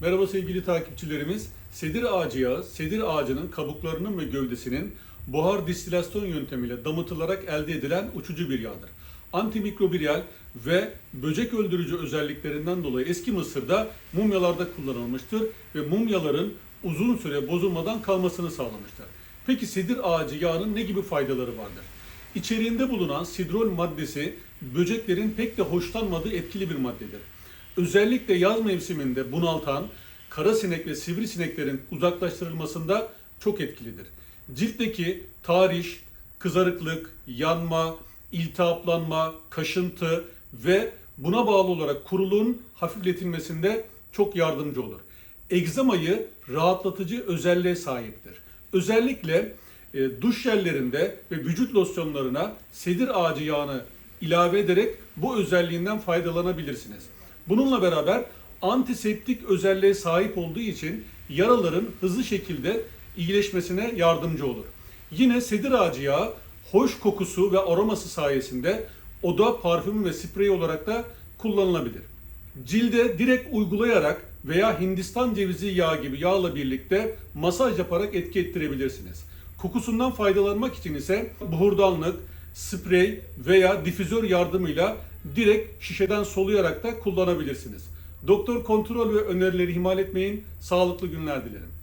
Merhaba sevgili takipçilerimiz. Sedir ağacı yağı, sedir ağacının kabuklarının ve gövdesinin buhar distilasyon yöntemiyle damıtılarak elde edilen uçucu bir yağdır. Antimikrobiyal ve böcek öldürücü özelliklerinden dolayı eski Mısır'da mumyalarda kullanılmıştır ve mumyaların uzun süre bozulmadan kalmasını sağlamıştır. Peki sedir ağacı yağının ne gibi faydaları vardır? İçeriğinde bulunan sidrol maddesi böceklerin pek de hoşlanmadığı etkili bir maddedir. Özellikle yaz mevsiminde bunaltan kara sinek ve sivrisineklerin uzaklaştırılmasında çok etkilidir. Ciltteki tahriş, kızarıklık, yanma, iltihaplanma, kaşıntı ve buna bağlı olarak kuruluğun hafifletilmesinde çok yardımcı olur. Egzamayı rahatlatıcı özelliğe sahiptir. Özellikle e, duş jellerinde ve vücut losyonlarına sedir ağacı yağını ilave ederek bu özelliğinden faydalanabilirsiniz. Bununla beraber antiseptik özelliğe sahip olduğu için yaraların hızlı şekilde iyileşmesine yardımcı olur. Yine sedir ağacı yağı hoş kokusu ve aroması sayesinde oda, parfümü ve sprey olarak da kullanılabilir. Cilde direkt uygulayarak veya Hindistan cevizi yağı gibi yağla birlikte masaj yaparak etki ettirebilirsiniz. Kokusundan faydalanmak için ise buhurdanlık, sprey veya difüzör yardımıyla direkt şişeden soluyarak da kullanabilirsiniz. Doktor kontrol ve önerileri ihmal etmeyin. Sağlıklı günler dilerim.